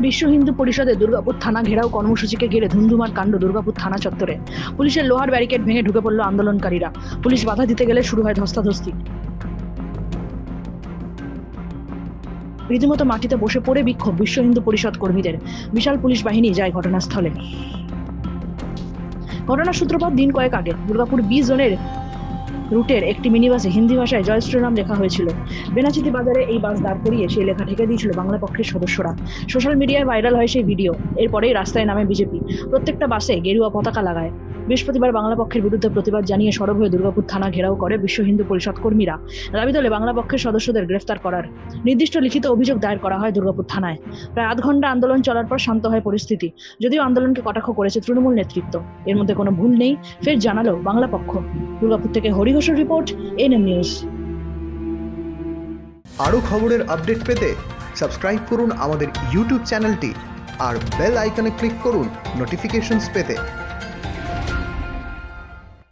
বিশ্ব হিন্দু পরিষদে দুর্গাপুর থানা ঘেরাও কর্মসূচিকে ঘিরে ধুমধুমার কাণ্ড দুর্গাপুর থানা চত্বরে। পুলিশের লোহার ব্যারিকেড ভেঙে ঢুকে পড়ল আন্দোলনকারীরা। পুলিশ বাধা দিতে গেলে শুরু হয় ধস্তাধস্তি। রীতিমতো মাটিতে বসে পড়ে বিক্ষোভ বিশ্ব হিন্দু পরিষদ কর্মীদের। বিশাল পুলিশ বাহিনী যায় ঘটনাস্থলে। ঘটনার সূত্রপাত দিন কয়েক আগে। দুর্গাপুর বি জোনের রুটের একটি মিনিবাসে হিন্দি ভাষায় জয় শ্রীরাম লেখা হয়েছিল। বেনাচিতি বাজারে এই বাস দাঁড় করিয়ে সেই লেখা ঠেকে দিয়েছিল বাংলা পক্ষের সদস্যরা। সোশ্যাল মিডিয়ায় ভাইরাল হয় সেই ভিডিও, এরপরেই রাস্তায় নামে বিজেপি। প্রত্যেকটা বাসে গেরুয়া পতাকা লাগায়। বৃহস্পতিবার বাংলা পক্ষের বিরুদ্ধে প্রতিবাদ জানিয়ে সরব হয়ে দুর্গাপুর থানা ঘেরাও করে বিশ্ব হিন্দু পরিষদ কর্মীরা। দাবি তোলে বাংলা পক্ষের সদস্যদের গ্রেফতার করার নির্দিষ্ট লিখিত অভিযোগ দায়ের করা হয় দুর্গাপুর থানায়। প্রায় আধ ঘণ্টা আন্দোলন চলার পর শান্ত হয় পরিস্থিতি, যদিও আন্দোলনকে কটাক্ষ করেছে তৃণমূল নেতৃত্ব। এর মধ্যে কোনো ভুল নেই, ফের জানালো বাংলা পক্ষ। দুর্গাপুর থেকে হরিঘোষের রিপোর্ট, এনএম নিউজ। আরও খবরের আপডেট পেতে সাবস্ক্রাইব করুন আমাদের ইউটিউব চ্যানেলটি আর বেল আইকনে ক্লিক করুন নোটিফিকেশনস পেতে।